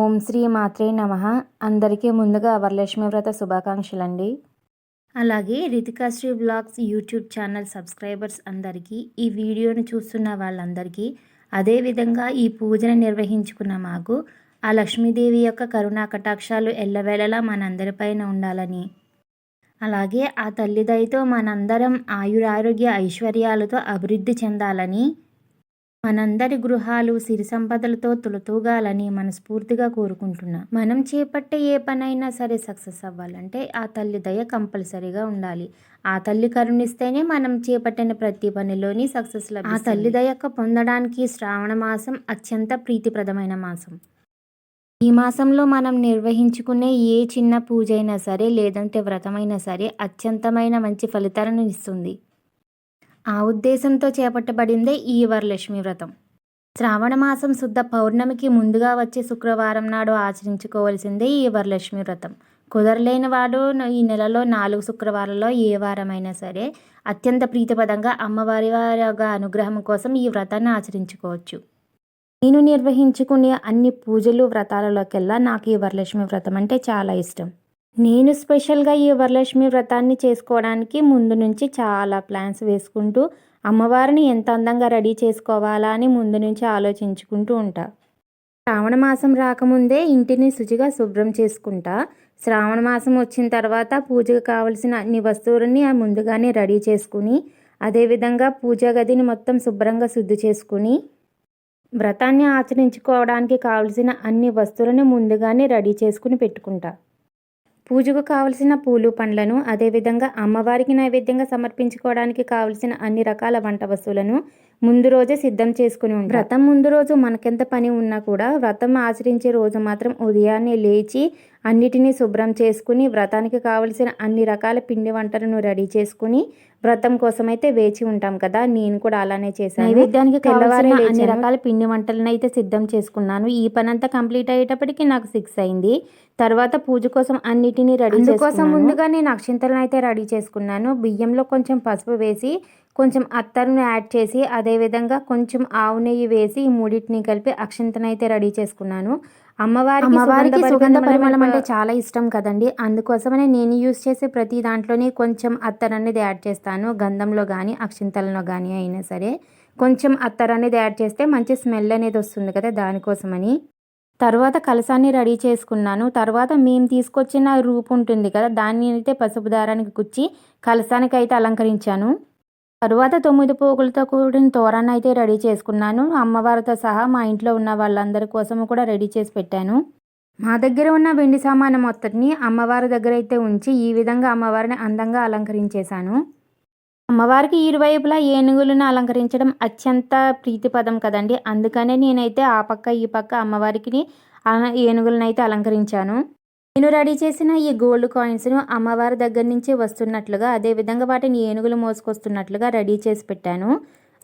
ఓం శ్రీ మాత్రే నమ. అందరికీ ముందుగా వరలక్ష్మి వ్రత శుభాకాంక్షలండి. అలాగే Ritikasri blogs YouTube channel subscribers అందరికీ ఈ వీడియోను చూస్తున్న వాళ్ళందరికీ అదేవిధంగా ఈ పూజను నిర్వహించుకున్న మాకు ఆ లక్ష్మీదేవి యొక్క కరుణా కటాక్షాలు ఎల్లవేళలా మనందరిపైన ఉండాలని. అలాగే ఆ తల్లిదయతో మనందరం ఆయురారోగ్య ఐశ్వర్యాలతో అభివృద్ధి చెందాలని మనందరి గృహాలు సిరి సంపదలతో తులతూగాలని మనస్ఫూర్తిగా కోరుకుంటున్నా. మనం చేపట్టే ఏ పనైనా సరే సక్సెస్ అవ్వాలంటే ఆ తల్లి దయ కంపల్సరీగా ఉండాలి. ఆ తల్లి కరుణిస్తేనే మనం చేపట్టిన ప్రతి పనిలోని సక్సెస్ ఆ తల్లి దయ యొక్క పొందడానికి శ్రావణ మాసం అత్యంత ప్రీతిప్రదమైన మాసం. ఈ మాసంలో మనం నిర్వహించుకునే ఏ చిన్న పూజ అయినా సరే లేదంటే వ్రతమైనా సరే అత్యంతమైన మంచి ఫలితాలను ఇస్తుంది. ఆ ఉద్దేశంతో చేపట్టబడిందే ఈ వరలక్ష్మి వ్రతం. శ్రావణ మాసం శుద్ధ పౌర్ణమికి ముందుగా వచ్చే శుక్రవారం నాడు ఆచరించుకోవాల్సిందే ఈ వరలక్ష్మి వ్రతం. కుదరలేని వాడు ఈ నెలలో నాలుగు శుక్రవారాల్లో ఏ వారమైనా సరే అత్యంత ప్రీతిపదంగా అమ్మవారి వారి యొక్క అనుగ్రహం కోసం ఈ వ్రతాన్ని ఆచరించుకోవచ్చు. నేను నిర్వహించుకునే అన్ని పూజలు వ్రతాలలోకెల్లా నాకు ఈ వరలక్ష్మి వ్రతం అంటే చాలా ఇష్టం. నేను స్పెషల్గా ఈ వరలక్ష్మి వ్రతాన్ని చేసుకోవడానికి ముందు నుంచి చాలా ప్లాన్స్ వేసుకుంటూ అమ్మవారిని ఎంత అందంగా రెడీ చేసుకోవాలా అని ముందు నుంచి ఆలోచించుకుంటూ ఉంటా. శ్రావణ మాసం రాకముందే ఇంటిని శుచిగా శుభ్రం చేసుకుంటా. శ్రావణ మాసం వచ్చిన తర్వాత పూజకు కావలసిన అన్ని వస్తువులని ముందుగానే రెడీ చేసుకుని అదేవిధంగా పూజా గదిని మొత్తం శుభ్రంగా శుద్ధి చేసుకుని వ్రతాన్ని ఆచరించుకోవడానికి కావలసిన అన్ని వస్తువులను ముందుగానే రెడీ చేసుకుని పెట్టుకుంటా. పూజకు కావలసిన పూలు పండ్లను అదేవిధంగా అమ్మవారికి నైవేద్యంగా సమర్పించుకోవడానికి కావలసిన అన్ని రకాల వంట వస్తువులను ముందు రోజే సిద్ధం చేసుకుని ఉంటాం. వ్రతం ముందు రోజు మనకెంత పని ఉన్నా కూడా వ్రతం ఆచరించే రోజు మాత్రం ఉదయాన్నే లేచి అన్నిటినీ శుభ్రం చేసుకుని వ్రతానికి కావలసిన అన్ని రకాల పిండి వంటలను రెడీ చేసుకుని వ్రతం కోసం అయితే వేచి ఉంటాం కదా. నేను కూడా అలానే చేశాను. నైవేద్యానికి తెల్లవారే అన్ని రకాల పిండి వంటలను అయితే సిద్ధం చేసుకున్నాను. ఈ పని అంతా కంప్లీట్ అయ్యేటప్పటికి నాకు సిక్స్ అయింది. తర్వాత పూజ కోసం అన్నిటినీ రెడీ కోసం ముందుగా నేను అక్షింతలను అయితే రెడీ చేసుకున్నాను. బియ్యంలో కొంచెం పసుపు వేసి కొంచెం అత్తరును యాడ్ చేసి అదేవిధంగా కొంచెం ఆవు నెయ్యి వేసి ఈ మూడింటిని కలిపి అక్షంతను అయితే రెడీ చేసుకున్నాను. అమ్మవారికి అమ్మవారికి సుగంధ పరిమళం అంటే చాలా ఇష్టం కదండి. అందుకోసమనే నేను యూస్ చేసే ప్రతి దాంట్లోని కొంచెం అత్తర్ అనేది యాడ్ చేస్తాను. గంధంలో కానీ అక్షింతలలో కానీ అయినా సరే. కొంచెం అత్తర్ అనేది యాడ్ చేస్తే మంచి స్మెల్ అనేది వస్తుంది కదా దానికోసమని. తర్వాత కలసాన్ని రెడీ చేసుకున్నాను. తర్వాత మేము తీసుకొచ్చిన రూపు ఉంటుంది కదా దాన్ని అయితే పసుపు దారానికి కుచ్చి కలసానికి అయితే అలంకరించాను. తరువాత తొమ్మిది పోగులతో కూడిన తోరాన్ని అయితే రెడీ చేసుకున్నాను. అమ్మవారితో సహా మా ఇంట్లో ఉన్న వాళ్ళందరి కోసం కూడా రెడీ చేసి పెట్టాను. మా దగ్గర ఉన్న వెండి సామాను మొత్తటిని అమ్మవారి దగ్గర అయితే ఉంచి ఈ విధంగా అమ్మవారిని అందంగా అలంకరించేశాను. అమ్మవారికి ఇరువైపులా ఏనుగులను అలంకరించడం అత్యంత ప్రీతిపదం కదండి. అందుకనే నేనైతే ఆ పక్క ఈ పక్క అమ్మవారికి ఏనుగులను అయితే అలంకరించాను. నేను రెడీ చేసిన ఈ గోల్డ్ కాయిన్స్ను అమ్మవారి దగ్గర నుంచి వస్తున్నట్లుగా అదేవిధంగా వాటిని ఏనుగులు మోసుకొస్తున్నట్లుగా రెడీ చేసి పెట్టాను.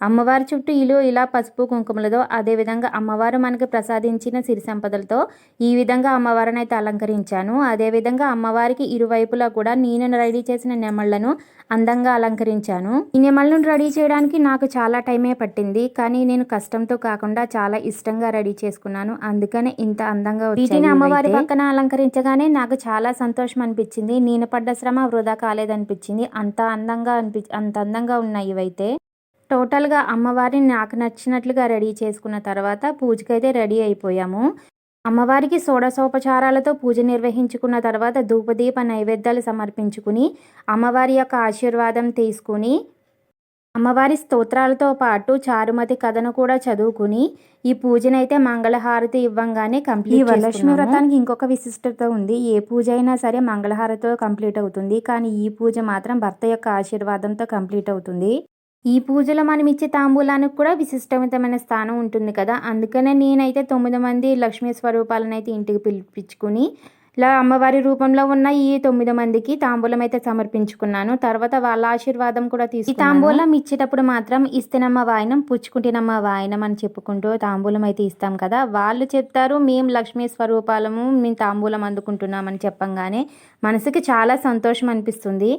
అమ్మవారి చుట్టూ ఇలు ఇలా పసుపు కుంకుమలతో అదేవిధంగా అమ్మవారు మనకి ప్రసాదించిన సిరి సంపదలతో ఈ విధంగా అమ్మవారిని అయితే అలంకరించాను. అదేవిధంగా అమ్మవారికి ఇరువైపులా కూడా నేను రెడీ చేసిన నెమళ్ళను అందంగా అలంకరించాను. ఈ నెమళ్ళను రెడీ చేయడానికి నాకు చాలా టైమే పట్టింది కానీ నేను కష్టంతో కాకుండా చాలా ఇష్టంగా రెడీ చేసుకున్నాను. అందుకనే ఇంత అందంగా వీటిని అమ్మవారి పక్కన అలంకరించగానే నాకు చాలా సంతోషం అనిపించింది. నేను పడ్డ శ్రమ వృధా కాలేదనిపించింది. అంత అందంగా అనిపి అంత అందంగా ఉన్నాయి ఇవైతే. టోటల్గా అమ్మవారిని నాకు నచ్చినట్లుగా రెడీ చేసుకున్న తర్వాత పూజకైతే రెడీ అయిపోయాము. అమ్మవారికి షోడశోపచారాలతో పూజ నిర్వహించుకున్న తర్వాత ధూపదీప నైవేద్యాలు సమర్పించుకుని అమ్మవారి యొక్క ఆశీర్వాదం తీసుకుని అమ్మవారి స్తోత్రాలతో పాటు చారుమతి కథను కూడా చదువుకుని ఈ పూజనైతే మంగళహారతి ఇవ్వంగానే కంప్లీట్ వరలక్ష్మి వ్రతానికి ఇంకొక విశిష్టత ఉంది. ఏ పూజ అయినా సరే మంగళహారతితో కంప్లీట్ అవుతుంది. కానీ ఈ పూజ మాత్రం భర్త యొక్క ఆశీర్వాదంతో కంప్లీట్ అవుతుంది. ఈ పూజలో మనం ఇచ్చే తాంబూలానికి కూడా విశిష్టమైన స్థానం ఉంటుంది కదా. అందుకనే నేనైతే తొమ్మిది మంది లక్ష్మీ స్వరూపాలను అయితే ఇంటికి పిలిపించుకుని ఇలా అమ్మవారి రూపంలో ఉన్న ఈ తొమ్మిది మందికి తాంబూలం అయితే సమర్పించుకున్నాను. తర్వాత వాళ్ళ ఆశీర్వాదం కూడా తీసుకు తాంబూలం ఇచ్చేటప్పుడు మాత్రం ఇస్తేనమ్మ వాయనం పుచ్చుకుంటేనమ్మ వాయనం అని చెప్పుకుంటూ తాంబూలం అయితే ఇస్తాం కదా. వాళ్ళు చెప్తారు మేము లక్ష్మీ స్వరూపాలము మేము తాంబూలం అందుకుంటున్నామని చెప్పంగానే మనసుకి చాలా సంతోషం అనిపిస్తుంది.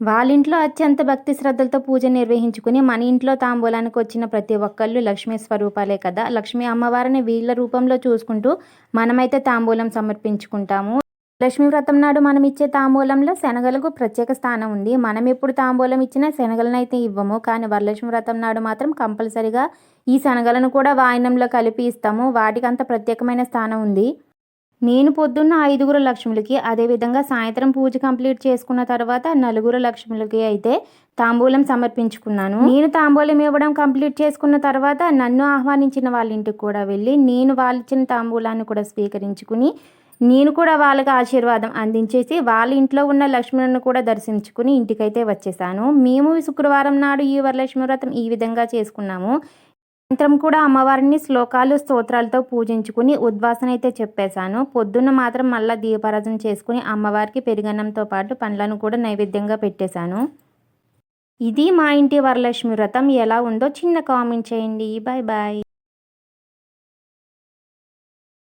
వాళ్ళ ఇంట్లో అత్యంత భక్తి శ్రద్ధలతో పూజ నిర్వహించుకుని మన ఇంట్లో తాంబూలానికి వచ్చిన ప్రతి ఒక్కళ్ళు లక్ష్మీ స్వరూపాలే కదా. లక్ష్మీ అమ్మవారిని వీళ్ళ రూపంలో చూసుకుంటూ మనమైతే తాంబూలం సమర్పించుకుంటాము. లక్ష్మీ వ్రతం నాడు మనం ఇచ్చే తాంబూలంలో శనగలకు ప్రత్యేక స్థానం ఉంది. మనం ఎప్పుడు తాంబూలం ఇచ్చినా శనగలను అయితే ఇవ్వము. కానీ వరలక్ష్మి వ్రతం నాడు మాత్రం కంపల్సరిగా ఈ శనగలను కూడా వాయినంలో కలిపి ఇస్తాము. వాటికి అంత ప్రత్యేకమైన స్థానం ఉంది. నేను పొద్దున్న ఐదుగురు లక్ష్ములకి అదేవిధంగా సాయంత్రం పూజ కంప్లీట్ చేసుకున్న తర్వాత నలుగురు లక్ష్ములకి అయితే తాంబూలం సమర్పించుకున్నాను. నేను తాంబూలం ఇవ్వడం కంప్లీట్ చేసుకున్న తర్వాత నన్ను ఆహ్వానించిన వాళ్ళ ఇంటికి కూడా వెళ్ళి నేను వాళ్ళు ఇచ్చిన తాంబూలాన్ని కూడా స్వీకరించుకుని నేను కూడా వాళ్ళకి ఆశీర్వాదం అందించేసి వాళ్ళ ఇంట్లో ఉన్న లక్ష్మణులను కూడా దర్శించుకుని ఇంటికైతే వచ్చేసాను. మేము శుక్రవారం నాడు ఈ వరలక్ష్మి వ్రతం ఈ విధంగా చేసుకున్నాము. సాయంత్రం కూడా అమ్మవారిని శ్లోకాలు స్తోత్రాలతో పూజించుకుని ఉద్వాసన అయితే చెప్పేశాను. పొద్దున్న మాత్రం మళ్ళీ దీపారాధన చేసుకుని అమ్మవారికి పెరిగన్నంతో పాటు పండ్లను కూడా నైవేద్యంగా పెట్టేశాను. ఇది మా ఇంటి వరలక్ష్మి వ్రతం. ఎలా ఉందో చిన్న కామెంట్ చేయండి. Bye bye